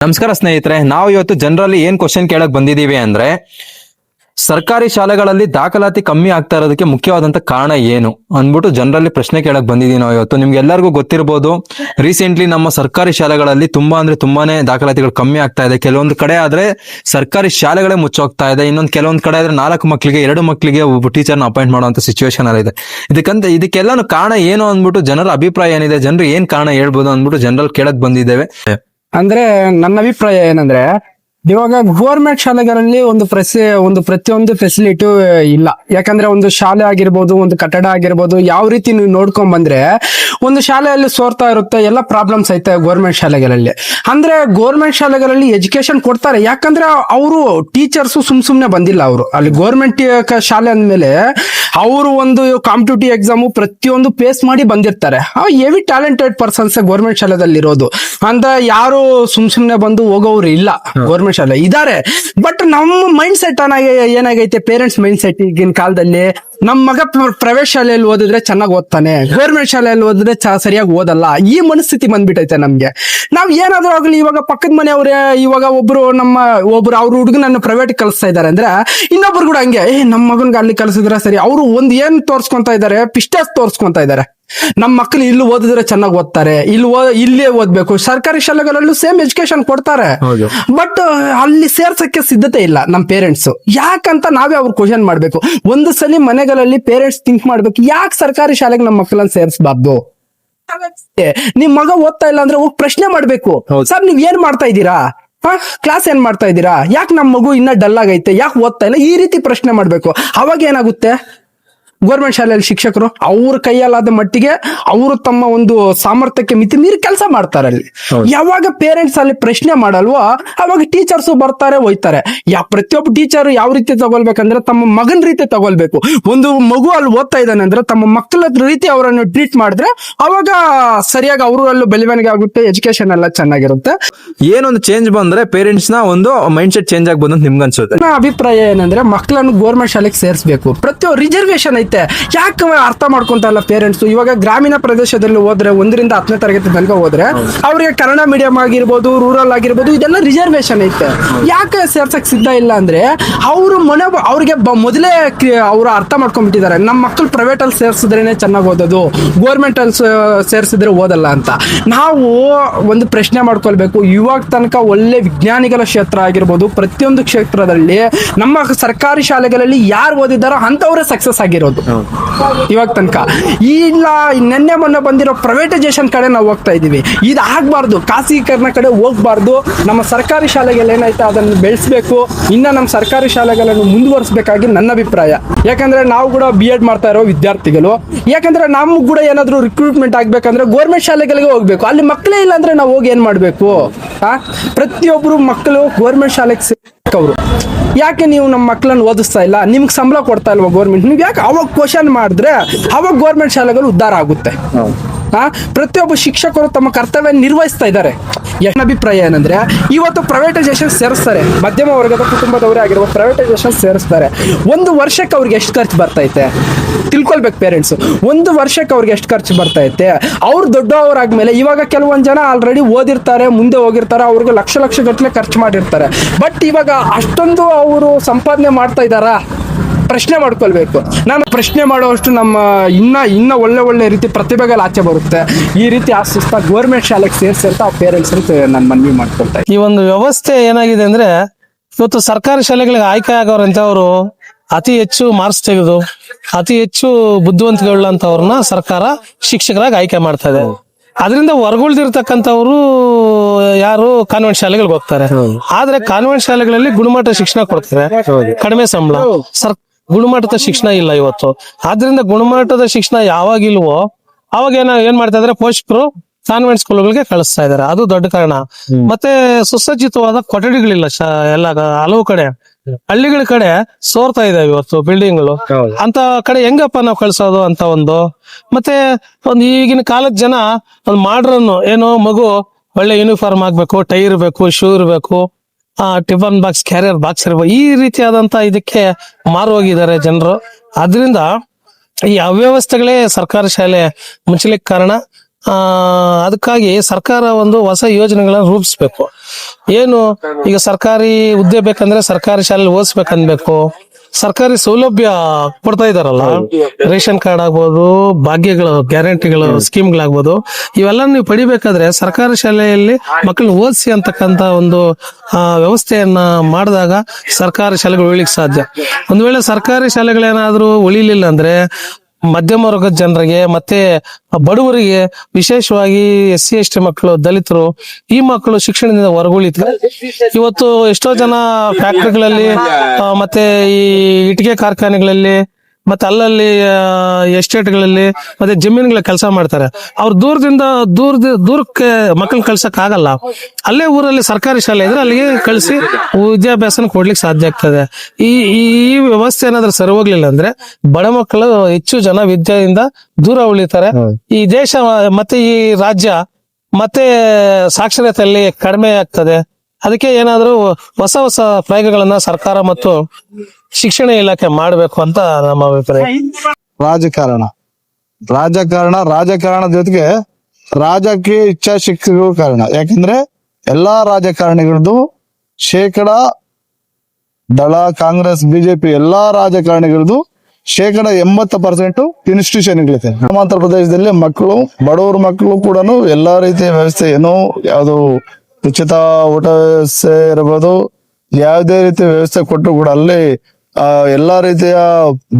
ನಮಸ್ಕಾರ ಸ್ನೇಹಿತರೆ ನಾವು ಇವತ್ತು ಜನರಲ್ಲಿ ಏನ್ ಕ್ವಶನ್ ಕೇಳಕ್ ಬಂದಿದ್ದೀವಿ ಅಂದ್ರೆ, ಸರ್ಕಾರಿ ಶಾಲೆಗಳಲ್ಲಿ ದಾಖಲಾತಿ ಕಮ್ಮಿ ಆಗ್ತಾ ಇರೋದಕ್ಕೆ ಮುಖ್ಯವಾದಂತ ಕಾರಣ ಏನು? ಅಂದ್ಬಿಟ್ಟು ಜನರಲ್ಲಿ ಪ್ರಶ್ನೆ ಕೇಳಕ್ ಬಂದಿದ್ದೀವಿ ನಾವು ಇವತ್ತು ನಿಮ್ಗೆ ಎಲ್ಲರಿಗೂ ಗೊತ್ತಿರಬಹುದು ರೀಸೆಂಟ್ಲಿ ನಮ್ಮ ಸರ್ಕಾರಿ ಶಾಲೆಗಳಲ್ಲಿ ತುಂಬಾ ಅಂದ್ರೆ ತುಂಬಾನೇ ದಾಖಲಾತಿಗಳು ಕಮ್ಮಿ ಆಗ್ತಾ ಇದೆ. ಕೆಲವೊಂದು ಕಡೆ ಆದ್ರೆ ಸರ್ಕಾರಿ ಶಾಲೆಗಳೇ ಮುಚ್ಚೋಗ್ತಾ ಇದೆ. ಇನ್ನೊಂದು ಕೆಲವೊಂದು ಕಡೆ ಆದ್ರೆ ನಾಲ್ಕು ಮಕ್ಕಳಿಗೆ ಎರಡು ಮಕ್ಕಳಿಗೆ ಒಬ್ಬ ಟೀಚರ್ನ ಅಪಾಯಿಂಟ್ ಮಾಡುವಂತ ಸಿಚುವೇಶನ್ ಅಲ್ಲಿ ಇದೆ. ಇದಕ್ಕಂತ ಇದಕ್ಕೆಲ್ಲಾನು ಕಾರಣ ಏನು ಅಂದ್ಬಿಟ್ಟು ಜನರ ಅಭಿಪ್ರಾಯ ಏನಿದೆ, ಜನರು ಏನ್ ಕಾರಣ ಹೇಳ್ಬೋದು ಅಂದ್ಬಿಟ್ಟು ಜನರಲ್ಲಿ ಕೇಳಕ್ ಬಂದಿದ್ದೇವೆ. ಅಂದ್ರೆ ನನ್ನ ಅಭಿಪ್ರಾಯ ಏನಂದ್ರೆ ಇವಾಗ ಗೋರ್ಮೆಂಟ್ ಶಾಲೆಗಳಲ್ಲಿ ಒಂದು ಪ್ರಸಿ ಒಂದು ಪ್ರತಿಯೊಂದು ಫೆಸಿಲಿಟಿ ಇಲ್ಲ. ಯಾಕಂದ್ರೆ ಒಂದು ಶಾಲೆ ಆಗಿರ್ಬೋದು ಒಂದು ಕಟ್ಟಡ ಆಗಿರ್ಬೋದು ಯಾವ ರೀತಿ ನೀವು ನೋಡ್ಕೊಂಡ್ ಬಂದ್ರೆ ಒಂದು ಶಾಲೆಯಲ್ಲಿ ಸೋರ್ತಾ ಇರುತ್ತೆ ಎಲ್ಲ ಪ್ರಾಬ್ಲಮ್ಸ್ ಐತೆ ಗೋರ್ಮೆಂಟ್ ಶಾಲೆಗಳಲ್ಲಿ. ಅಂದ್ರೆ ಗೋರ್ಮೆಂಟ್ ಶಾಲೆಗಳಲ್ಲಿ ಎಜುಕೇಶನ್ ಕೊಡ್ತಾರೆ. ಯಾಕಂದ್ರೆ ಅವರು ಟೀಚರ್ಸ್ ಸುಮ್ ಸುಮ್ನೆ ಬಂದಿಲ್ಲ ಅವರು. ಅಲ್ಲಿ ಗೋರ್ಮೆಂಟ್ ಶಾಲೆ ಅಂದ್ಮೇಲೆ ಅವರು ಒಂದು ಕಾಂಪಿಟೇಟಿವ್ ಎಕ್ಸಾಮು ಪ್ರತಿಯೊಂದು ಫೇಸ್ ಮಾಡಿ ಬಂದಿರ್ತಾರೆ. ಹೆವಿ ಟ್ಯಾಲೆಂಟೆಡ್ ಪರ್ಸನ್ಸ್ ಗೋರ್ಮೆಂಟ್ ಶಾಲೆದಲ್ಲಿ ಇರೋದು ಅಂತ ಯಾರು ಸುಮ್ ಸುಮ್ನೆ ಬಂದು ಹೋಗೋರು ಇಲ್ಲ. ಗೌರ್ಮೆಂಟ್ ಶಾಲೆ ಇದಾರೆ. ಬಟ್ ನಮ್ಮ ಮೈಂಡ್ ಸೆಟ್ ಏನಾಗೈತೆ? ಪೇರೆಂಟ್ಸ್ ಮೈಂಡ್ ಸೆಟ್ ಈಗಿನ ಕಾಲದಲ್ಲಿ ನಮ್ಮ ಮಗ ಪ್ರೈವೇಟ್ ಶಾಲೆಯಲ್ಲಿ ಓದಿದ್ರೆ ಚೆನ್ನಾಗಿ ಓದ್ತಾನೆ. ಗೌರ್ಮೆಂಟ್ ಶಾಲೆಯಲ್ಲಿ ಓದಿದ್ರೆ ಸರಿಯಾಗಿ ಓದಲ್ಲ. ಈ ಮನಸ್ಥಿತಿ ಬಂದ್ಬಿಟ್ಟೈತೆ ನಮ್ಗೆ. ನಾವ್ ಏನಾದ್ರೂ ಆಗ್ಲಿ ಇವಾಗ ಪಕ್ಕದ ಮನೆಯವ್ರೆ, ಇವಾಗ ಒಬ್ರು ನಮ್ಮ, ಒಬ್ರು ಅವ್ರ ಹುಡುಗನನ್ನ ಪ್ರೈವೇಟ್ ಕಲಿಸ್ತಾ ಇದಾರೆ ಅಂದ್ರೆ ಇನ್ನೊಬ್ರು ಕೂಡ ಹಂಗೆ, ಏ ನಮ್ಮ ಮಗನ್ಗೆ ಅಲ್ಲಿ ಕಲಿಸಿದ್ರೆ ಸರಿ. ಅವರು ಒಂದ್ ಏನ್ ತೋರ್ಸ್ಕೊಂತ ಇದಾರೆ? ಪಿಸ್ಟಸ್ ತೋರ್ಸ್ಕೊಂತ ಇದಾರೆ. ನಮ್ಮ ಮಕ್ಕಳು ಇಲ್ಲಿ ಓದಿದ್ರೆ ಚೆನ್ನಾಗಿ ಓದ್ತಾರೆ. ಇಲ್ಲಿ ಇಲ್ಲೇ ಓದ್ಬೇಕು. ಸರ್ಕಾರಿ ಶಾಲೆಗಳಲ್ಲೂ ಸೇಮ್ ಎಜುಕೇಶನ್ ಕೊಡ್ತಾರೆ. ಬಟ್ ಅಲ್ಲಿ ಸೇರ್ಸಕ್ಕೆ ಸಿದ್ಧತೆ ಇಲ್ಲ ನಮ್ಮ ಪೇರೆಂಟ್ಸ್ ಯಾಕಂತ ನಾವೇ ಅವ್ರು ಕ್ವಶನ್ ಮಾಡ್ಬೇಕು. ಒಂದು ಸಲ ಮನೆಗಳಲ್ಲಿ ಪೇರೆಂಟ್ಸ್ ಥಿಂಕ್ ಮಾಡ್ಬೇಕು. ಯಾಕೆ ಸರ್ಕಾರಿ ಶಾಲೆಗೆ ನಮ್ಮ ಮಕ್ಕಳನ್ನ ಸೇರಿಸಬಾರ್ದು? ನಿಮ್ ಮಗ ಓದ್ತಾ ಇಲ್ಲ ಅಂದ್ರೆ ಹೋಗಿ ಪ್ರಶ್ನೆ ಮಾಡ್ಬೇಕು. ಸರ್ ನೀವ್ ಏನ್ ಮಾಡ್ತಾ ಇದ್ದೀರಾ? ಕ್ಲಾಸ್ ಏನ್ ಮಾಡ್ತಾ ಇದ್ದೀರಾ? ಯಾಕೆ ನಮ್ಮ ಮಗು ಇನ್ನ ಡಲ್ ಆಗೈತೆ? ಯಾಕೆ ಓದ್ತಾ ಇಲ್ಲ? ಈ ರೀತಿ ಪ್ರಶ್ನೆ ಮಾಡ್ಬೇಕು. ಅವಾಗ ಏನಾಗುತ್ತೆ? ಗೌರ್ಮೆಂಟ್ ಶಾಲೆಯಲ್ಲಿ ಶಿಕ್ಷಕರು ಅವ್ರ ಕೈಯಲ್ಲಾದ ಮಟ್ಟಿಗೆ ಅವರು ತಮ್ಮ ಒಂದು ಸಾಮರ್ಥ್ಯಕ್ಕೆ ಮಿತಿ ಮೀರಿ ಕೆಲಸ ಮಾಡ್ತಾರೆ ಅಲ್ಲಿ. ಯಾವಾಗ ಪೇರೆಂಟ್ಸ್ ಅಲ್ಲಿ ಪ್ರಶ್ನೆ ಮಾಡಲ್ವೋ ಅವಾಗ ಟೀಚರ್ಸ್ ಬರ್ತಾರೆ ಹೋಯ್ತಾರೆ ಯಾ ಪ್ರತಿಯೊಬ್ಬ ಟೀಚರ್ ಯಾವ ರೀತಿ ತಗೊಳ್ಬೇಕಂದ್ರೆ ತಮ್ಮ ಮಗನ ರೀತಿ ತಗೊಳ್ಬೇಕು. ಒಂದು ಮಗು ಅಲ್ಲಿ ಓದ್ತಾ ಇದ್ದಾನೆ ಅಂದ್ರೆ ತಮ್ಮ ಮಕ್ಕಳ ರೀತಿ ಅವರನ್ನು ಟ್ರೀಟ್ ಮಾಡಿದ್ರೆ ಅವಾಗ ಸರಿಯಾಗಿ ಅವರು ಅಲ್ಲೂ ಬೆಳವಣಿಗೆ ಆಗುತ್ತೆ ಎಜುಕೇಶನ್ ಎಲ್ಲ ಚೆನ್ನಾಗಿರುತ್ತೆ. ಏನೊಂದು ಚೇಂಜ್ ಬಂದ್ರೆ ಪೇರೆಂಟ್ಸ್ನ ಒಂದು ಮೈಂಡ್ ಸೆಟ್ ಚೇಂಜ್ ಆಗ್ಬೋದು ಅಂತ ನಿಮ್ಗೆ ಅನ್ಸುತ್ತೆ ನನ್ನ ಅಭಿಪ್ರಾಯ ಏನಂದ್ರೆ ಮಕ್ಕಳನ್ನು ಗೋರ್ಮೆಂಟ್ ಶಾಲೆಗೆ ಸೇರಿಸಬೇಕು. ಪ್ರತಿಯೊಂದು ರಿಸರ್ವೇಶನ್ ಐತೆ. ಯಾಕೆ ಅರ್ಥ ಮಾಡ್ಕೊಂತ ಇಲ್ಲ ಪೇರೆಂಟ್ಸ್ ಇವಾಗ ಗ್ರಾಮೀಣ ಪ್ರದೇಶದಲ್ಲಿ ಹೋದ್ರೆ ಒಂದರಿಂದ ಹತ್ತನೇ ತರಗತಿ ತನಕ ಹೋದ್ರೆ ಅವರಿಗೆ ಕನ್ನಡ ಮೀಡಿಯಂ ಆಗಿರ್ಬೋದು ರೂರಲ್ ಆಗಿರ್ಬೋದು ಇದೆಲ್ಲ ರಿಸರ್ವೇಶನ್ ಐತೆ. ಯಾಕೆ ಸೇರ್ಸಕ್ ಸಿದ್ಧ ಇಲ್ಲ ಅಂದ್ರೆ ಅವರು ಮನೆ ಅವ್ರಿಗೆ ಮೊದಲೇ ಅವರು ಅರ್ಥ ಮಾಡ್ಕೊಂಡ್ಬಿಟ್ಟಿದ್ದಾರೆ. ನಮ್ಮ ಮಕ್ಕಳು ಪ್ರೈವೇಟ್ ಅಲ್ಲಿ ಸೇರ್ಸಿದ್ರೇನೆ ಚೆನ್ನಾಗಿ ಓದೋದು. ಗೋರ್ಮೆಂಟ್ ಅಲ್ಲಿ ಸೇರ್ಸಿದ್ರೆ ಓದಲ್ಲ ಅಂತ. ನಾವು ಒಂದು ಪ್ರಶ್ನೆ ಮಾಡ್ಕೊಳ್ಬೇಕು. ಇವಾಗ ತನಕ ಒಳ್ಳೆ ವಿಜ್ಞಾನಿಗಳ ಕ್ಷೇತ್ರ ಆಗಿರ್ಬೋದು ಪ್ರತಿಯೊಂದು ಕ್ಷೇತ್ರದಲ್ಲಿ ನಮ್ಮ ಸರ್ಕಾರಿ ಶಾಲೆಗಳಲ್ಲಿ ಯಾರು ಓದಿದ್ದಾರೋ ಅಂತವರೇ ಸಕ್ಸಸ್ ಆಗಿರೋದು. ಇವಾಗ ತನಕ. ಇಲ್ಲ ನಿನ್ನೆ ಮೊನ್ನೆ ಬಂದಿರೋ ಪ್ರೈವೇಟೈಸೇಷನ್ ಕಡೆ ನಾವು ಹೋಗ್ತಾ ಇದೀವಿ ಇದು ಆಗಬಾರ್ದು. ಖಾಸಗೀಕರಣ ಕಡೆ ಹೋಗ್ಬಾರ್ದು. ನಮ್ಮ ಸರ್ಕಾರಿ ಶಾಲೆಗಳು ಏನಾಯ್ತು, ಅದನ್ನು ಬೆಳೆಸಬೇಕು. ಇನ್ನ ನಮ್ಮ ಸರ್ಕಾರಿ ಶಾಲೆಗಳನ್ನು ಮುಂದುವರಿಸಬೇಕಾಗಿ ನನ್ನ ಅಭಿಪ್ರಾಯ. ಯಾಕಂದ್ರೆ ನಾವು ಕೂಡ ಬಿ ಎಡ್ ಮಾಡ್ತಾ ಇರೋ ವಿದ್ಯಾರ್ಥಿಗಳು. ಯಾಕಂದ್ರೆ ನಮ್ಗೆ ಕೂಡ ಏನಾದರೂ ರಿಕ್ರೂಟ್ಮೆಂಟ್ ಆಗಬೇಕಂದ್ರೆ ಗೋರ್ಮೆಂಟ್ ಶಾಲೆಗಳಿಗೆ ಹೋಗ್ಬೇಕು. ಅಲ್ಲಿ ಮಕ್ಕಳೇ ಇಲ್ಲ ಅಂದ್ರೆ ನಾವು ಹೋಗಿ ಏನ್ ಮಾಡ್ಬೇಕು? ಪ್ರತಿಯೊಬ್ಬರು ಮಕ್ಕಳು ಗೋರ್ಮೆಂಟ್ ಶಾಲೆಗೆ ಅವರು. ಯಾಕೆ ನೀವು ನಮ್ಮ ಮಕ್ಕಳನ್ನ ಓದಿಸ್ತಾ ಇಲ್ಲ? ನಿಮ್ಗೆ ಸಂಬಳ ಕೊಡ್ತಾ ಇಲ್ವಾ ಗೌರ್ಮೆಂಟ್ ನೀವು ಯಾಕೆ ಅವಾಗ ಕ್ವಶನ್ ಮಾಡಿದ್ರೆ ಅವಾಗ ಗೌರ್ಮೆಂಟ್ ಶಾಲೆಗಳು ಉದ್ಧಾರ ಆಗುತ್ತೆ. ಪ್ರತಿಯೊಬ್ಬ ಶಿಕ್ಷಕರು ತಮ್ಮ ಕರ್ತವ್ಯ ನಿರ್ವಹಿಸ್ತಾ ಇದ್ದಾರೆ. ನನ್ನ ಅಭಿಪ್ರಾಯ ಏನಂದ್ರೆ, ಇವತ್ತು ಪ್ರೈವೇಟೈಸೇಷನ್ ಸೇರಿಸ್ತಾರೆ. ಮಧ್ಯಮ ವರ್ಗದ ಕುಟುಂಬದವರೇ ಆಗಿರುವ ಪ್ರೈವೇಟೈಸೇಷನ್ ಸೇರಿಸ್ತಾರೆ. ಒಂದು ವರ್ಷಕ್ಕೆ ಅವ್ರಿಗೆ ಎಷ್ಟು ಖರ್ಚು ಬರ್ತೈತೆ? ತಿಳ್ಕೊಳ್ಬೇಕು ಪೇರೆಂಟ್ಸ್ ಒಂದು ವರ್ಷಕ್ಕೆ ಅವ್ರಿಗೆ ಎಷ್ಟು ಖರ್ಚು ಬರ್ತೈತೆ? ಅವ್ರು ದೊಡ್ಡವರಾದ್ಮೇಲೆ ಇವಾಗ ಕೆಲವೊಂದು ಜನ ಆಲ್ರೆಡಿ ಓದಿರ್ತಾರೆ, ಮುಂದೆ ಹೋಗಿರ್ತಾರೆ, ಅವ್ರಿಗೆ ಲಕ್ಷ ಲಕ್ಷ ಗಟ್ಟಲೆ ಖರ್ಚು ಮಾಡಿರ್ತಾರೆ. ಬಟ್ ಇವಾಗ ಅಷ್ಟೊಂದು ಅವರು ಸಂಪಾದನೆ ಮಾಡ್ತಾ ಇದ್ದಾರಾ? ಪ್ರಶ್ನೆ ಮಾಡ್ಕೊಳ್ಬೇಕು. ನಾನು ಪ್ರಶ್ನೆ ಮಾಡುವಷ್ಟು ನಮ್ಮ ಇನ್ನ ಇನ್ನ ಒಳ್ಳೆ ಒಳ್ಳೆ ರೀತಿ ಪ್ರತಿಭೆಗಳು ಆಚೆ ಬರುತ್ತೆ. ಈ ರೀತಿ ಆಶಿಸ್ತಾ ಗೌರ್ಮೆಂಟ್ ಶಾಲೆಗೆ ಸೇರಿಸಿ ಅಂತ ಆ ಪೇರೆಂಟ್ಸ್ ನಾನು ಮನವಿ ಮಾಡ್ಕೊಳ್ತಾ ಈ ಒಂದು ವ್ಯವಸ್ಥೆ ಏನಾಗಿದೆ ಅಂದ್ರೆ ಇವತ್ತು ಸರ್ಕಾರಿ ಶಾಲೆಗಳಿಗೆ ಆಯ್ಕೆ ಆಗೋರಂತವ್ರು ಅತಿ ಹೆಚ್ಚು ಮಾರ್ಕ್ಸ್ ತೆಗೆದು ಅತಿ ಹೆಚ್ಚು ಬುದ್ಧಿವಂತಗಳಂತವ್ರನ್ನ ಸರ್ಕಾರ ಶಿಕ್ಷಕರಾಗಿ ಆಯ್ಕೆ ಮಾಡ್ತಾ ಇದೆ. ಅದರಿಂದ ಹೊರಗುಳ್ದಿರ್ತಕ್ಕಂಥವ್ರು ಯಾರು ಕಾನ್ವೆಂಟ್ ಶಾಲೆಗಳಿಗೆ ಹೋಗ್ತಾರೆ. ಆದ್ರೆ ಕಾನ್ವೆಂಟ್ ಶಾಲೆಗಳಲ್ಲಿ ಗುಣಮಟ್ಟ ಶಿಕ್ಷಣ ಕೊಡ್ತಾರೆ. ಕಡಿಮೆ ಸಂಬಳ. ಸರ್ ಗುಣಮಟ್ಟದ ಶಿಕ್ಷಣ ಇಲ್ಲ ಇವತ್ತು. ಆದ್ರಿಂದ ಗುಣಮಟ್ಟದ ಶಿಕ್ಷಣ ಯಾವಾಗಿಲ್ವೋ ಅವಾಗ ಏನ ಏನ್ ಮಾಡ್ತಾ ಇದಾರೆ? ಪೋಷಕರು ಕಾನ್ವೆಂಟ್ ಸ್ಕೂಲ್ಗಳಿಗೆ ಕಳಿಸ್ತಾ ಇದಾರೆ. ಅದು ದೊಡ್ಡ ಕಾರಣ. ಮತ್ತೆ ಸುಸಜ್ಜಿತವಾದ ಕೊಠಡಿಗಳಿಲ್ಲ ಎಲ್ಲ ಹಲವು ಕಡೆ. ಹಳ್ಳಿಗಳ ಕಡೆ ಸೋರ್ತಾ ಇದಾವೆ ಇವತ್ತು ಬಿಲ್ಡಿಂಗ್ಗಳು. ಅಂತ ಕಡೆ ಹೆಂಗಪ್ಪ ನಾವು ಕಳ್ಸೋದು ಅಂತ ಒಂದು. ಮತ್ತೆ ಒಂದು ಈಗಿನ ಕಾಲದ ಜನ ಒಂದು ಮಾಡ್ರನ್ನು. ಏನು ಮಗು ಒಳ್ಳೆ ಯೂನಿಫಾರ್ಮ್ ಆಗ್ಬೇಕು ಟೈ ಇರ್ಬೇಕು ಶೂ ಇರ್ಬೇಕು. ಟಿಫನ್ ಬಾಕ್ಸ್, ಕ್ಯಾರಿಯರ್ ಬಾಕ್ಸ್ ಇರ್ಬೋದು ಈ ರೀತಿಯಾದಂತ ಇದಕ್ಕೆ ಮಾರು ಹೋಗಿದ್ದಾರೆ ಜನರು. ಅದರಿಂದ ಈ ಅವ್ಯವಸ್ಥೆಗಳೇ ಸರ್ಕಾರಿ ಶಾಲೆ ಮುಚ್ಚಲಿಕ್ಕೆ ಕಾರಣ. ಆ, ಅದಕ್ಕಾಗಿ ಸರ್ಕಾರ ಒಂದು ಹೊಸ ಯೋಜನೆಗಳನ್ನ ರೂಪಿಸ್ಬೇಕು. ಏನು ಈಗ ಸರ್ಕಾರಿ ಹುದ್ದೆ ಬೇಕಂದ್ರೆ ಸರ್ಕಾರಿ ಶಾಲೆಯಲ್ಲಿ ಓದಿಸ್ಬೇಕನ್ಬೇಕು. ಸರ್ಕಾರಿ ಸೌಲಭ್ಯ ಕೊಡ್ತಾ ಇದಾರಲ್ಲ? ರೇಷನ್ ಕಾರ್ಡ್ ಆಗ್ಬೋದು ಭಾಗ್ಯಗಳು ಗ್ಯಾರಂಟಿಗಳು ಸ್ಕೀಮ್ಗಳಾಗ್ಬೋದು ಇವೆಲ್ಲ ನೀವು ಪಡಿಬೇಕಾದ್ರೆ ಸರ್ಕಾರಿ ಶಾಲೆಯಲ್ಲಿ ಮಕ್ಕಳನ್ನ ಓದಿಸಿ ಅಂತಕ್ಕಂತ ಒಂದು ವ್ಯವಸ್ಥೆಯನ್ನ ಮಾಡಿದಾಗ ಸರ್ಕಾರಿ ಶಾಲೆಗಳು ಉಳಿಲಿಕ್ಕೆ ಸಾಧ್ಯ. ಒಂದ್ ವೇಳೆ ಸರ್ಕಾರಿ ಶಾಲೆಗಳೇನಾದ್ರೂ ಉಳಿಲಿಲ್ಲ ಅಂದ್ರೆ ಮಧ್ಯಮ ವರ್ಗದ ಜನರಿಗೆ ಮತ್ತೆ ಬಡವರಿಗೆ ವಿಶೇಷವಾಗಿ ಎಸ್ ಸಿ, ಎಸ್ ಟಿ ಮಕ್ಕಳು, ದಲಿತರು, ಈ ಮಕ್ಕಳು ಶಿಕ್ಷಣದಿಂದ ಹೊರಗುಳಿತು ಇವತ್ತು ಎಷ್ಟೋ ಜನ ಫ್ಯಾಕ್ಟ್ರಿಗಳಲ್ಲಿ ಮತ್ತೆ ಈ ಇಟ್ಟಿಗೆ ಕಾರ್ಖಾನೆಗಳಲ್ಲಿ ಮತ್ತೆ ಅಲ್ಲಲ್ಲಿ ಎಸ್ಟೇಟ್ಗಳಲ್ಲಿ ಮತ್ತೆ ಜಮೀನುಗಳ ಕೆಲಸ ಮಾಡ್ತಾರೆ. ಅವ್ರು ದೂರದಿಂದ ದೂರದ ದೂರಕ್ಕೆ ಮಕ್ಕಳನ್ನ ಕಳ್ಸಕ್ ಆಗಲ್ಲ. ಅಲ್ಲೇ ಊರಲ್ಲಿ ಸರ್ಕಾರಿ ಶಾಲೆ ಇದ್ರೆ ಅಲ್ಲಿಗೆ ಕಳಿಸಿ ವಿದ್ಯಾಭ್ಯಾಸನ ಕೊಡ್ಲಿಕ್ಕೆ ಸಾಧ್ಯ ಆಗ್ತದೆ. ಈ ಈ ಈ ವ್ಯವಸ್ಥೆ ಏನಾದ್ರೂ ಸರಿ ಹೋಗ್ಲಿಲ್ಲ ಅಂದ್ರೆ ಬಡ ಮಕ್ಕಳು ಹೆಚ್ಚು ಜನ ವಿದ್ಯೆಯಿಂದ ದೂರ ಉಳಿತಾರೆ. ಈ ದೇಶ ಮತ್ತೆ ಈ ರಾಜ್ಯ ಮತ್ತೆ ಸಾಕ್ಷರತೆಯಲ್ಲಿ ಕಡಿಮೆ ಆಗ್ತದೆ. ಅದಕ್ಕೆ ಏನಾದರೂ ಹೊಸ ಹೊಸ ಪ್ರಯೋಗಗಳನ್ನ ಸರ್ಕಾರ ಮತ್ತು ಶಿಕ್ಷಣ ಇಲಾಖೆ ಮಾಡಬೇಕು ಅಂತ ನಮ್ಮ ಅಭಿಪ್ರಾಯ. ರಾಜಕಾರಣ. ರಾಜಕಾರಣ, ರಾಜಕಾರಣದ ಜೊತೆಗೆ ರಾಜಕೀಯ ಇಚ್ಛಾಶಕ್ತಿಗೂ ಕಾರಣ. ಯಾಕಂದ್ರೆ ಎಲ್ಲಾ ರಾಜಕಾರಣಿಗಳದ್ದು ಶೇಕಡ ದಳ, ಕಾಂಗ್ರೆಸ್, ಬಿಜೆಪಿ ಎಲ್ಲಾ ರಾಜಕಾರಣಿಗಳದ್ದು ಶೇಕಡ ಎಂಬತ್ತು ಪರ್ಸೆಂಟ್ ಇನ್ಸ್ಟಿಟ್ಯೂಷನ್ಗಳಿದೆ ಗ್ರಾಮಾಂತರ ಪ್ರದೇಶದಲ್ಲಿ ಮಕ್ಕಳು, ಬಡವರ ಮಕ್ಕಳು ಕೂಡ ಎಲ್ಲಾ ರೀತಿಯ ವ್ಯವಸ್ಥೆ ಏನೋ ಯಾವುದು ಉಚಿತ ಊಟ ವ್ಯವಸ್ಥೆ ಇರಬಹುದು ಯಾವುದೇ ರೀತಿಯ ವ್ಯವಸ್ಥೆ ಕೊಟ್ಟರು ಕೂಡ ಅಲ್ಲಿ ಎಲ್ಲಾ ರೀತಿಯ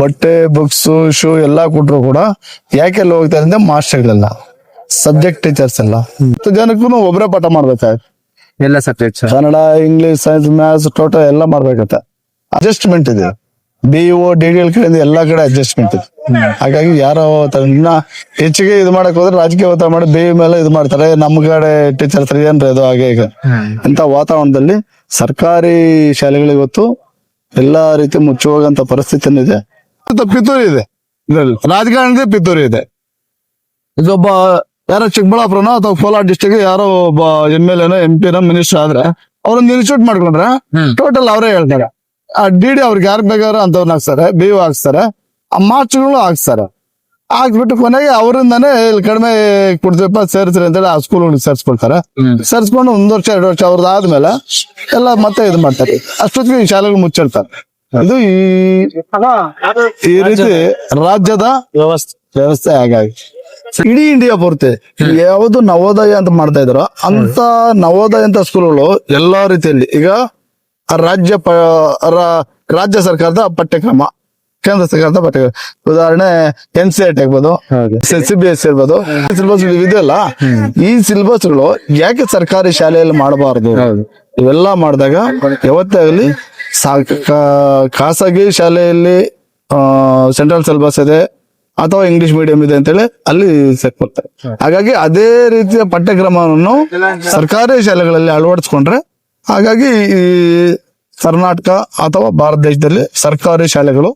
ಬಟ್ಟೆ ಬುಕ್ಸ್ ಶೂ ಎಲ್ಲಾ ಕೊಟ್ಟರು ಕೂಡ ಯಾಕೆ ಅಲ್ಲಿ ಹೋಗ್ತಾರೆ ಅಂದ್ರೆ ಮಾಸ್ಟರ್ಗಳೆಲ್ಲ ಸಬ್ಜೆಕ್ಟ್ ಟೀಚರ್ಸ್ ಎಲ್ಲ. ಹತ್ತು ಜನಕ್ಕೂ ಒಬ್ಬರೇ ಪಾಠ ಮಾಡ್ಬೇಕಾಯ್ತು ಎಲ್ಲ subject Kannada English science maths total ಎಲ್ಲ ಮಾಡ್ಬೇಕತ್ತ ಅಡ್ಜಸ್ಟ್ಮೆಂಟ್ ಇದೆ. B O D D L ಕಡೆಯಿಂದ ಎಲ್ಲಾ ಕಡೆ ಅಡ್ಜಸ್ಟ್ಮೆಂಟ್ ಇದೆ. ಹಾಗಾಗಿ ಯಾರೋ ತನ್ನ ಇನ್ನ ಹೆಚ್ಚಿಗೆ ಇದು ಮಾಡಕ್ ಹೋದ್ರೆ ರಾಜಕೀಯ ಒತ್ತಡ ಮಾಡಿ ಬೇವಿ ಮೇಲೆ ಇದು ಮಾಡ್ತಾರೆ. ನಮ್ಮ ಕಡೆ ಟೀಚರ್ ಹತ್ರ ಏನ್ರಿ ಅದು ಹಾಗೆ ಈಗ? ಇಂತ ವಾತಾವರಣದಲ್ಲಿ ಸರ್ಕಾರಿ ಶಾಲೆಗಳು ಇವತ್ತು ಎಲ್ಲಾ ರೀತಿ ಮುಚ್ಚಿ ಹೋಗಂತ ಪರಿಸ್ಥಿತಿನೂ ಇದೆ ಮತ್ತೆ ಪಿತೂರಿ ಇದೆ. ಇದ್ರಲ್ಲಿ ರಾಜಕಾರಣದ ಪಿತೂರಿ ಇದೆ. ಇದೊಬ್ಬ ಯಾರೋ ಚಿಕ್ಕಬಳ್ಳಾಪುರನ ಅಥವಾ ಕೋಲಾರ ಡಿಸ್ಟಿಕ್ ಯಾರೋ ಒಬ್ಬ ಎಂ ಎಲ್ ಎನೋ ಎಂ ಪಿನೋ ಮಿನಿಸ್ಟರ್ ಆದ್ರೆ ಅವ್ರನ್ನ ಇನ್ಸ್ಟಿಟ್ಯೂಟ್ ಮಾಡ್ಕೊಂಡ್ರೆ ಟೋಟಲ್ ಅವರೇ ಹೇಳ್ತಾರೆ. ಆ ಡಿ ಡಿ ಅವ್ರಿಗೆ ಯಾರು ಬೇಕಾದ್ರೆ ಅಂತವ್ರನ್ನ ಹಾಕ್ತಾರೆ ಬಿ ಯು ಹಾಕ್ಸ್ತಾರೆ. ಆ ಮಾರ್ಚ್ಗಳು ಹಾಕ್ಸ್ತಾರೆ ಹಾಕ್ಬಿಟ್ಟು ಕೊನೆಗೆ ಅವರಿಂದಾನೇ ಇಲ್ಲಿ ಕಡಿಮೆ ಕೊಡ್ತೀವಪ್ಪ ಅಂತ ಅಂತೇಳಿ ಆ ಸ್ಕೂಲ್ ಸೇರಿಸ್ಕೊಳ್ತಾರೆ. ಸೇರಿಸ್ಕೊಂಡು ಒಂದ್ ವರ್ಷ ಎರಡು ವರ್ಷ ಅವ್ರದ್ದು ಆದ್ಮೇಲೆ ಎಲ್ಲ ಮತ್ತೆ ಇದು ಮಾಡ್ತಾರೆ. ಅಷ್ಟೊತ್ತಿಗೆ ಈ ಶಾಲೆಗಳು ಮುಚ್ಚಿಡ್ತಾರೆ ಇದು ಈ ಈ ರೀತಿ ರಾಜ್ಯದ ವ್ಯವಸ್ಥೆ. ವ್ಯವಸ್ಥೆ ಹಾಗಾಗಿ. ಇಡೀ ಇಂಡಿಯಾ ಪೂರ್ತಿ ಯಾವುದು ನವೋದಯ ಅಂತ ಮಾಡ್ತಾ ಇದಾರೋ ಅಂತ ನವೋದಯ ಅಂತ ಸ್ಕೂಲ್ಗಳು ಎಲ್ಲಾ ರೀತಿಯಲ್ಲಿ ಈಗ ರಾಜ್ಯ ರಾಜ್ಯ ಸರ್ಕಾರದ ಪಠ್ಯಕ್ರಮ. ಕೇಂದ್ರ ಸರ್ಕಾರದ ಉದಾಹರಣೆ ಎನ್ ಸಿ ಆರ್ ಟಿ ಆಗ್ಬೋದು ಸಿ ಬಿ ಎಸ್ ಇರ್ಬೋದು ಸಿಲೆಬಸ್ ಇದೆಯಲ್ಲ ಈ ಸಿಲೆಬಸ್ಗಳು ಯಾಕೆ ಸರ್ಕಾರಿ ಶಾಲೆಯಲ್ಲಿ ಮಾಡಬಾರದು? ಇವೆಲ್ಲ ಮಾಡಿದಾಗ ಯಾವತ್ತೇ ಆಗಲಿ ಖಾಸಗಿ ಶಾಲೆಯಲ್ಲಿ ಸೆಂಟ್ರಲ್ ಸಿಲೆಬಸ್ ಇದೆ ಅಥವಾ ಇಂಗ್ಲಿಷ್ ಮೀಡಿಯಂ ಇದೆ ಅಂತೇಳಿ ಅಲ್ಲಿ ಸೇರ್ಕೊಳ್ತಾರೆ ಹಾಗಾಗಿ ಅದೇ ರೀತಿಯ ಪಠ್ಯಕ್ರಮವನ್ನು ಸರ್ಕಾರಿ ಶಾಲೆಗಳಲ್ಲಿ ಅಳವಡಿಸ್ಕೊಂಡ್ರೆ ಹಾಗಾಗಿ ಈ ಕರ್ನಾಟಕ ಅಥವಾ ಭಾರತ ದೇಶದಲ್ಲಿ ಸರ್ಕಾರಿ ಶಾಲೆಗಳು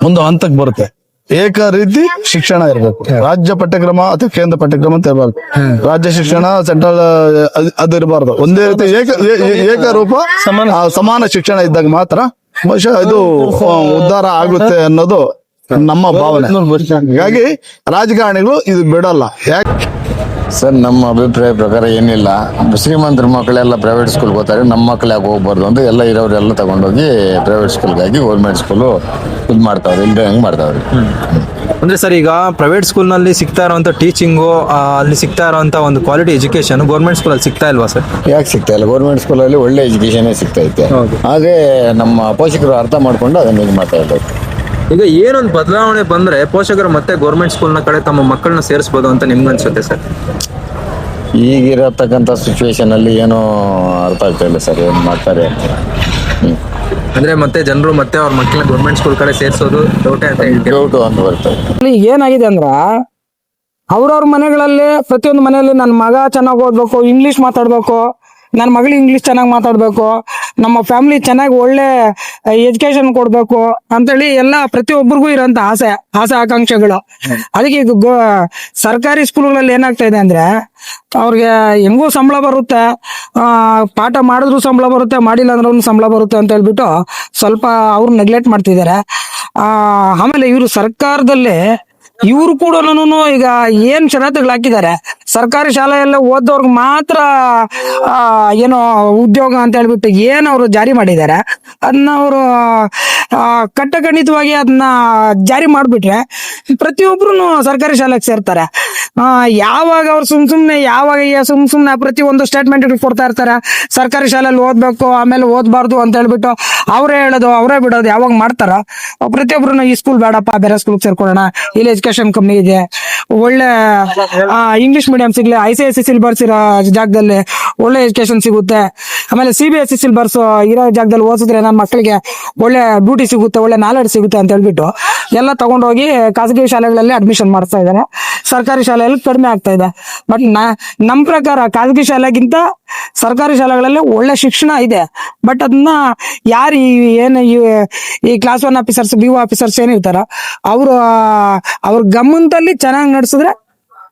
ಒಂದು ಹಂತಕ್ಕೆ ಬರುತ್ತೆ. ಏಕ ರೀತಿ ಶಿಕ್ಷಣ ಇರಬೇಕು. ರಾಜ್ಯ ಪಠ್ಯಕ್ರಮ ಅಥವಾ ಕೇಂದ್ರ ಪಠ್ಯಕ್ರಮ ಅಂತ ಇರಬಾರ್ದು. ರಾಜ್ಯ ಶಿಕ್ಷಣ ಸೆಂಟ್ರಲ್ ಅದು ಇರಬಾರ್ದು. ಒಂದೇ ರೀತಿ ಏಕ ಏಕರೂಪ ಆ, ಸಮಾನ ಶಿಕ್ಷಣ ಇದ್ದಾಗ ಮಾತ್ರ ಬಹುಶಃ ಇದು ಉದ್ಧಾರ ಆಗುತ್ತೆ ಅನ್ನೋದು ನಮ್ಮ ಭಾವನೆ. ಹೀಗಾಗಿ ರಾಜಕಾರಣಿಗಳು ಇದು ಬಿಡಲ್ಲ. ಯಾಕೆ? ಸರ್ ನಮ್ಮ ಅಭಿಪ್ರಾಯ ಪ್ರಕಾರ ಏನಿಲ್ಲ. ಶ್ರೀಮಂತರ ಮಕ್ಕಳೆಲ್ಲ ಪ್ರೈವೇಟ್ ಸ್ಕೂಲ್ಗೆ ಹೋಗ್ತಾರೆ. ನಮ್ಮ ಮಕ್ಕಳು ಯಾಕೆ ಹೋಗ್ಬಾರ್ದು ಅಂತ ಎಲ್ಲ ಇರೋರೆಲ್ಲ ತಗೊಂಡೋಗಿ ಪ್ರೈವೇಟ್ ಸ್ಕೂಲ್ಗಾಗಿ ಗೌರ್ಮೆಂಟ್ ಸ್ಕೂಲು ಇದು ಮಾಡ್ತಾವ್ರಿ ಇಲ್ದೇ ಹೆಂಗ್ ಮಾಡ್ತಾವ್ರಿ. ಅಂದ್ರೆ ಸರ್ ಈಗ ಪ್ರೈವೇಟ್ ಸ್ಕೂಲ್ನಲ್ಲಿ ಸಿಗ್ತಾ ಇರುವಂತ ಟೀಚಿಂಗು ಅಲ್ಲಿ ಸಿಗ್ತಾ ಇರುವಂತ ಒಂದು ಕ್ವಾಲಿಟಿ ಎಜುಕೇಶನ್ ಗೌರ್ಮೆಂಟ್ ಸ್ಕೂಲ್ ಅಲ್ಲಿ ಸಿಗ್ತಾ ಇಲ್ವಾ ಸರ್? ಯಾಕೆ ಸಿಗ್ತಾ ಇಲ್ಲ? ಗೌರ್ಮೆಂಟ್ ಸ್ಕೂಲಲ್ಲಿ ಒಳ್ಳೆ ಎಜುಕೇಶನೇ ಸಿಗ್ತಾ ಐತೆ. ಹಾಗೆ ನಮ್ಮ ಪೋಷಕರು ಅರ್ಥ ಮಾಡ್ಕೊಂಡು ಅದನ್ನ ಇದು ಮಾಡ್ತಾ ಇದ್ದಾರೆ ಈಗ ಏನೊಂದು ಬದಲಾವಣೆ ಬಂದ್ರೆ ಪೋಷಕರು ಮತ್ತೆ ಗೌರ್ಮೆಂಟ್ ಸ್ಕೂಲ್ನ ನ ಕಡೆ ತಮ್ಮ ಮಕ್ಕಳನ್ನ ಸೇರಿಸಬಹುದು ಅಂತ ನಿಮ್ಗೆ ಅನ್ಸುತ್ತೆ ಸರ್? ಈಗಿರತಕ್ಕಂಥ ಸಿಚುವೇಶನ್ ಅಲ್ಲಿ ಏನೋ ಅರ್ಥ ಆಗ್ತಾ ಇಲ್ಲ ಸರ್ ಏನು ಮಾಡ್ತಾರೆ ಅಂತ. ಅಂದ್ರೆ ಮತ್ತೆ ಜನರು ಮತ್ತೆ ಅವ್ರ ಮಕ್ಕಳನ್ನ ಗೌರ್ಮೆಂಟ್ ಸ್ಕೂಲ್ ಕಡೆ ಸೇರಿಸೋದು ಡೌಟೇ ಅಂತ ಹೇಳ್ತೀವಿ ಡೌಟು ಅಂತ ಬರ್ತದೆ. ಅಲ್ಲಿ ಏನಾಗಿದೆ ಅಂದ್ರ ಅವ್ರವ್ರ ಮನೆಗಳಲ್ಲಿ ಪ್ರತಿಯೊಂದು ಮನೆಯಲ್ಲಿ ನನ್ನ ಮಗ ಚೆನ್ನಾಗಿ ಓದ್ಬೇಕು ಇಂಗ್ಲಿಷ್ ಮಾತಾಡ್ಬೇಕು ನನ್ನ ಮಗಳು ಇಂಗ್ಲಿಷ್ ಚೆನ್ನಾಗಿ ಮಾತಾಡ್ಬೇಕು ನಮ್ಮ ಫ್ಯಾಮಿಲಿ ಚೆನ್ನಾಗಿ ಒಳ್ಳೆ ಎಜುಕೇಶನ್ ಕೊಡ್ಬೇಕು ಅಂತೇಳಿ ಎಲ್ಲ ಪ್ರತಿಯೊಬ್ಬರಿಗೂ ಇರೋಂತ ಆಸೆ ಆಸೆ ಆಕಾಂಕ್ಷೆಗಳು. ಅದಕ್ಕೆ ಈಗ ಸರ್ಕಾರಿ ಸ್ಕೂಲ್ಗಳಲ್ಲಿ ಏನಾಗ್ತಾ ಇದೆ ಅಂದ್ರೆ, ಅವ್ರಿಗೆ ಹೆಂಗೂ ಸಂಬಳ ಬರುತ್ತೆ ಪಾಠ ಮಾಡಿದ್ರು ಸಂಬಳ ಬರುತ್ತೆ, ಮಾಡಿಲ್ಲ ಅಂದ್ರೂ ಸಂಬಳ ಬರುತ್ತೆ ಅಂತ ಹೇಳ್ಬಿಟ್ಟು ಸ್ವಲ್ಪ ಅವ್ರು ನೆಗ್ಲೆಕ್ಟ್ ಮಾಡ್ತಿದ್ದಾರೆ. ಆಮೇಲೆ ಇವರು ಸರ್ಕಾರದಲ್ಲಿ ಇವರು ಕೂಡ ಈಗ ಏನ್ ಷರತ್ತುಗಳು ಹಾಕಿದ್ದಾರೆ? ಸರ್ಕಾರಿ ಶಾಲೆಯಲ್ಲ ಓದೋರ್ಗ್ ಮಾತ್ರ ಏನೋ ಉದ್ಯೋಗ ಅಂತ ಹೇಳ್ಬಿಟ್ಟು ಏನ್ ಅವರು ಜಾರಿ ಮಾಡಿದ್ದಾರೆ? ಅದನ್ನ ಅವರು ಕಟ್ಟಖಂಡಿತವಾಗಿ ಅದನ್ನ ಜಾರಿ ಮಾಡ್ಬಿಟ್ರೆ ಪ್ರತಿಯೊಬ್ರು ಸರ್ಕಾರಿ ಶಾಲೆಗೆ ಸೇರ್ತಾರೆ. ಯಾವಾಗ ಅವ್ರು ಸುಮ್ ಸುಮ್ನೆ, ಯಾವಾಗ ಸುಮ್ ಸುಮ್ನೆ ಪ್ರತಿ ಒಂದು ಸ್ಟೇಟ್ಮೆಂಟ್ ಕೊಡ್ತಾ ಇರ್ತಾರೆ, ಸರ್ಕಾರಿ ಶಾಲೆಯಲ್ಲಿ ಓದ್ಬೇಕು, ಆಮೇಲೆ ಓದ್ಬಾರ್ದು ಅಂತ ಹೇಳ್ಬಿಟ್ಟು ಅವರೇ ಹೇಳೋದು, ಅವರೇ ಬಿಡೋದು ಯಾವಾಗ ಮಾಡ್ತಾರ ಪ್ರತಿಯೊಬ್ರು ಈ ಸ್ಕೂಲ್ ಬೇಡಪ್ಪ, ಬೇರೆ ಸ್ಕೂಲ್ ಸೇರ್ಕೊಳ್ಳೋಣ ಇಲ್ಲಿ ಎಜುಕೇಶನ್ ಕಮ್ಮಿ ಇದೆ. ಒಳ್ಳೆ ಇಂಗ್ಲಿಷ್ ಮೀಡಿಯಂ ಸಿಗ್ಲಿ ಐ ಸಿ ಎಸ್ ಸಿ ಸಿಲ್ ಇರೋ ಜಾಗದಲ್ಲಿ ಒಳ್ಳೆ ಎಜುಕೇಶನ್ ಸಿಗುತ್ತೆ. ಆಮೇಲೆ C B S C syllabus ಇರೋ ಜಾಗದಲ್ಲಿ ಓದಿಸಿದ್ರೆ ನಮ್ಮ ಮಕ್ಕಳಿಗೆ ಒಳ್ಳೆ ಡ್ಯೂಟಿ ಸಿಗುತ್ತೆ, ಒಳ್ಳೆ ನಾಲೆಡ್ಜ್ ಸಿಗುತ್ತೆ ಅಂತ ಹೇಳ್ಬಿಟ್ಟು ಎಲ್ಲ ತಗೊಂಡೋಗಿ ಖಾಸಗಿ ಶಾಲೆಗಳಲ್ಲಿ ಅಡ್ಮಿಷನ್ ಮಾಡ್ತಾ ಇದ್ದಾರೆ. ಸರ್ಕಾರಿ ಶಾಲೆಯಲ್ಲಿ ಕಡಿಮೆ ಆಗ್ತಾ ಇದೆ. ಬಟ್ ನಮ್ ಪ್ರಕಾರ ಖಾಸಗಿ ಶಾಲೆಗಿಂತ ಸರ್ಕಾರಿ ಶಾಲೆಗಳಲ್ಲಿ ಒಳ್ಳೆ ಶಿಕ್ಷಣ ಇದೆ. ಬಟ್ ಅದನ್ನ ಯಾರು ಏನು ಈ- class one officers B officers ಏನಿರ್ತಾರ, ಅವ್ರ ಗಮನದಲ್ಲಿ ಚೆನ್ನಾಗಿ ನಡೆಸಿದ್ರೆ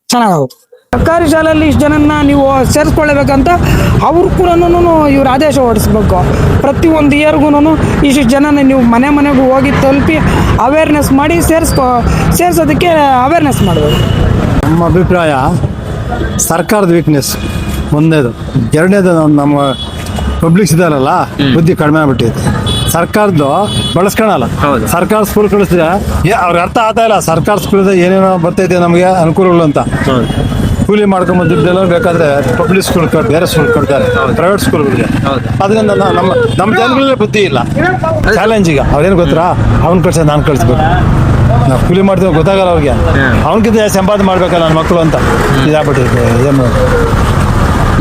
ಚೆನ್ನಾಗು ಸರ್ಕಾರಿ ಶಾಲೆಯಲ್ಲಿ ಇಷ್ಟು ಜನನ್ನ ನೀವು ಸೇರಿಸ್ಕೊಳ್ಳಬೇಕಂತ ಅವ್ರು ಕೂಡ ಇವ್ರ ಆದೇಶ ಹೊಡಿಸ್ಬೇಕು ಪ್ರತಿ ಒಂದು ಇಯರ್ಗೂ ಇಷ್ಟು ಜನನ ನೀವು ಮನೆ ಮನೆಗೂ ಹೋಗಿ ತಲುಪಿ ಅವೇರ್ನೆಸ್ ಮಾಡಿ ಸೇರಿಸ್ಕೊ, ಸೇರ್ಸೋದಕ್ಕೆ ಅವೇರ್ನೆಸ್ ಮಾಡಬೇಕು. ನಮ್ಮ ಅಭಿಪ್ರಾಯ ಸರ್ಕಾರದ ವೀಕ್ನೆಸ್ ಒಂದೇದು. ಎರಡನೇದು ನಮ್ಮ ಪಬ್ಲಿಕ್ಸ್ ಇದಾರಲ್ಲ ಬುದ್ಧಿ ಕಡಿಮೆ ಆಗ್ಬಿಟ್ಟಿದೆ. ಸರ್ಕಾರದ್ದು ಬಳಸ್ಕೊಳಲ್ಲ. ಸರ್ಕಾರ ಸ್ಕೂಲ್ ಕಳಿಸಿದ್ರೆ ಏ- ಅವ್ರಿಗೆ ಅರ್ಥ ಆಗ್ತಾ ಇಲ್ಲ. ಸರ್ಕಾರ ಸ್ಕೂಲ್ ಏನೇನೋ ಬರ್ತೈತೆ ನಮಗೆ ಅನುಕೂಲಗಳು ಅಂತ. ಕೂಲಿ ಮಾಡ್ಕೊಂಡ್ ದುಡ್ಡೆಲ್ಲ ಬೇಕಾದ್ರೆ ಪಬ್ಲಿಕ್ ಸ್ಕೂಲ್ ಬೇರೆ ಸ್ಕೂಲ್ ಕೊಡ್ತಾರೆ ಪ್ರೈವೇಟ್ ಸ್ಕೂಲ್ಗಳಿಗೆ ಅದರಿಂದ ನಮ್ಮ ನಮ್ಮ ಜನಗಳಲ್ಲೇ ಬುದ್ಧಿ ಇಲ್ಲ. ಚಾಲೆಂಜ್ ಈಗ. ಅವ್ರೇನು ಗೊತ್ತಾ? ಅವ್ನ ಕಳ್ಸ ನಾನು ಕಳಿಸ್ಬೇಕು. ನಾವು ಕೂಲಿ ಮಾಡ್ತೀವಿ ಗೊತ್ತಾಗಲ್ಲ ಅವ್ರಿಗೆ. ಅವ್ನಿಗಿಂತ ಸಂಪಾದನೆ ಮಾಡ್ಬೇಕಲ್ಲ ನನ್ನ ಮಕ್ಕಳು ಅಂತ. ಇದಾಗ್ಬಿಟ್ಟಿದೆ ಏನು?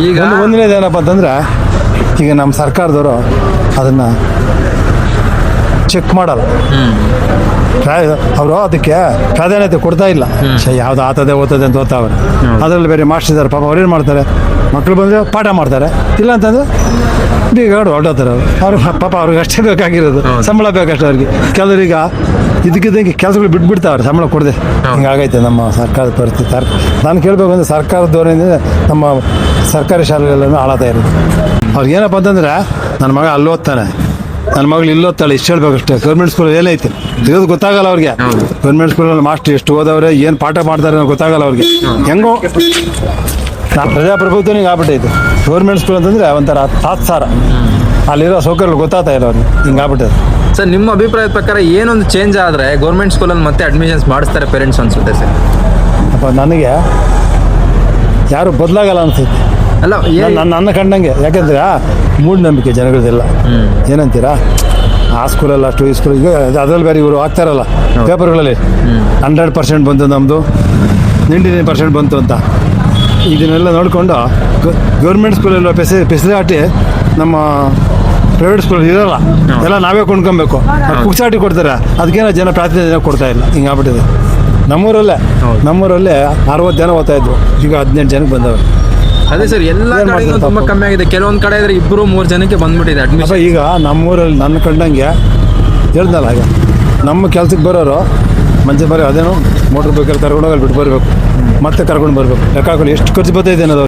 ಈಗ ಒಂದು ಒಂದನೇದು ಏನಪ್ಪ ಅಂತಂದ್ರೆ ಈಗ ನಮ್ಮ ಸರ್ಕಾರದವರು ಅದನ್ನ ಚೆಕ್ ಮಾಡಲ್ಲ. ಅವರು ಅದಕ್ಕೆ ಪ್ರಾಧಾನ್ಯತೆ ಕೊಡ್ತಾ ಇಲ್ಲ. ಯಾವ್ದು ಆತದೆ ಓದ್ತದೆ ಅಂತ ಓದ್ತಾವ್ರೆ ಅದರಲ್ಲಿ ಬೇರೆ ಮಾಸ್ಟರ್ ಇದ್ದಾರೆ ಪಾಪ ಅವ್ರೇನು ಮಾಡ್ತಾರೆ? ಮಕ್ಕಳು ಬಂದರೆ ಪಾಠ ಮಾಡ್ತಾರೆ. ಇಲ್ಲ ಅಂತಂದ್ರೆ ಬೀಗಾಡು ಹೊರಟೋತಾರೆ ಅವರು. ಅವ್ರು ಪಾಪ ಅವ್ರಿಗೆ ಅಷ್ಟೇ ಬೇಕಾಗಿರೋದು. ಸಂಬಳ ಬೇಕಷ್ಟೇ ಅವ್ರಿಗೆ. ಕೆಲವರೀಗ ಇದಕ್ಕಿದ್ದಂಗೆ ಕೆಲಸಗಳು ಬಿಟ್ಬಿಡ್ತಾವ್ರೆ ಸಂಬಳ ಕೊಡದೆ. ಹಿಂಗಾಗೈತೆ ನಮ್ಮ ಸರ್ಕಾರದ ಪರಿಸ್ಥಿತಿ. ಸರ್ ನಾನು ಕೇಳಬೇಕು ಅಂದರೆ ಸರ್ಕಾರದ ಧೋರಣೆಯಿಂದ ನಮ್ಮ ಸರ್ಕಾರಿ ಶಾಲೆಗಳನ್ನು ಹಾಳಾಗ್ತಾ ಇರೋದು. ಅವ್ರಿಗೆ ಏನಪ್ಪ ಅಂತಂದ್ರೆ ನನ್ನ ಮಗ ಅಲ್ಲಿ ಓದ್ತಾನೆ. ನನ್ನ ಮಗಳು ಇಲ್ಲೋ ಓದ್ತಾಳೆ ಇಷ್ಟು ಹೇಳ್ಬೇಕಷ್ಟೇ ಗೌರ್ಮೆಂಟ್ ಸ್ಕೂಲ್ ಏನೈತೆ ಇರೋದು ಗೊತ್ತಾಗಲ್ಲ ಅವ್ರಿಗೆ. ಗೌರ್ಮೆಂಟ್ ಸ್ಕೂಲಲ್ಲಿ ಮಾಸ್ಟರ್ ಎಷ್ಟು ಓದವ್ರೆ ಏನು ಪಾಠ ಮಾಡ್ತಾರೆ ಅನ್ನೋದು ಗೊತ್ತಾಗಲ್ಲ ಅವ್ರಿಗೆ. ಹೆಂಗೋ ನಾ ಪ್ರಜಾಪ್ರಭುತ್ವನಿಗೆ ಆಗ್ಬಿಟ್ಟೈತೆ. ಗೌರ್ಮೆಂಟ್ ಸ್ಕೂಲ್ ಅಂತಂದ್ರೆ ಒಂಥರ ತಾತ್ಸಾರ. ಅಲ್ಲಿರೋ ಸೌಕರ್ಯಗಳು ಗೊತ್ತಾಗ್ತಾ ಇಲ್ಲ ಅವ್ರಿಗೆ. ಹಿಂಗೆ ಆಗ್ಬಿಟ್ಟೈತೆ. ಸರ್ ನಿಮ್ಮ ಅಭಿಪ್ರಾಯದ ಪ್ರಕಾರ ಏನೊಂದು ಚೇಂಜ್ ಆದರೆ ಗೌರ್ಮೆಂಟ್ ಸ್ಕೂಲಲ್ಲಿ ಮತ್ತೆ ಅಡ್ಮಿಷನ್ಸ್ ಮಾಡಿಸ್ತಾರೆ ಪೇರೆಂಟ್ಸ್ ಅನ್ಸುತ್ತೆ ಸರ್? ಅಪ್ಪ ನನಗೆ ಯಾರು ಬದಲಾಗಲ್ಲ ಅನ್ಸುತ್ತೆ. ಅಲ್ಲ ನನ್ನ ಕಂಡಂಗೆ. ಯಾಕಂದ್ರೆ ಮೂಢನಂಬಿಕೆ ಜನಗಳದೆಲ್ಲ ಏನಂತೀರಾ? ಆ ಸ್ಕೂಲಲ್ಲ ಅಷ್ಟು ಈ ಸ್ಕೂಲ್ ಈಗ ಅದ್ರಲ್ಲಿ ಬೇರೆ ಇವರು ಆಗ್ತಾರಲ್ಲ ಪೇಪರ್ಗಳಲ್ಲಿ ಹಂಡ್ರೆಡ್ ಪರ್ಸೆಂಟ್ ಬಂತು ನಮ್ಮದು ನೈಂಟಿ ನೈನ್ ಪರ್ಸೆಂಟ್ ಬಂತು ಅಂತ. ಇದನ್ನೆಲ್ಲ ನೋಡಿಕೊಂಡು ಗೌರ್ಮೆಂಟ್ ಸ್ಕೂಲಲ್ಲಿ ಫೆಸಿ ಫೆಸಿಲಿಟಿ ನಮ್ಮ ಪ್ರೈವೇಟ್ ಸ್ಕೂಲ್ ಇರಲ್ಲ. ಎಲ್ಲ ನಾವೇ ಕೊಂಡ್ಕೊಬೇಕು. ಕುಕ್ಸಾಟಿ ಕೊಡ್ತಾರೆ. ಅದಕ್ಕೇನೋ ಜನ ಪ್ರಾತಿನಿಧ್ಯ ಕೊಡ್ತಾ ಇಲ್ಲ. ಹಿಂಗಾಗ್ಬಿಟ್ಟಿದೆ ನಮ್ಮೂರಲ್ಲೇ ನಮ್ಮೂರಲ್ಲೇ ಅರವತ್ತು ಜನ ಓದ್ತಾ ಇದ್ರು. ಈಗ ಹದಿನೆಂಟು ಜನಕ್ಕೆ ಬಂದವರು. ಅದೇ ಸರ್ ಎಲ್ಲ ಕಡೆ ತುಂಬ ಮಾಡ್ತಾರೆ ತುಂಬಾ? ಕಮ್ಮಿ ಆಗಿದೆ. ಕೆಲವೊಂದ್ ಕಡೆ ಇದ್ರೆ ಇಬ್ರು ಮೂರ್ ಜನಕ್ಕೆ ಬಂದ್ಬಿಟ್ಟಿದೆ ಅಪ್ಪ ಅಡ್ಮಿಷನ್ ಈಗ ನಮ್ಮೂರಲ್ಲಿ ನನ್ನ ಕಂಡಂಗೆ ಹೇಳ್ದಲ್ಲ ಈಗ ನಮ್ಮ ಕೆಲ್ಸಕ್ಕೆ ಬರೋರು ಮಂಚೆ ಬರೋ ಅದೇನು ಮೋಟ್ರ್ ಬೇಕಾದ್ರೆ ಹೋಗಿ ಬಿಟ್ಟು ಬರಬೇಕು. ಮತ್ತೆ ಕರ್ಕೊಂಡು ಬರಬೇಕು. ಲೆಕ್ಕ ಎಷ್ಟು ಖರ್ಚು ಇದೆ ಅನ್ನೋದು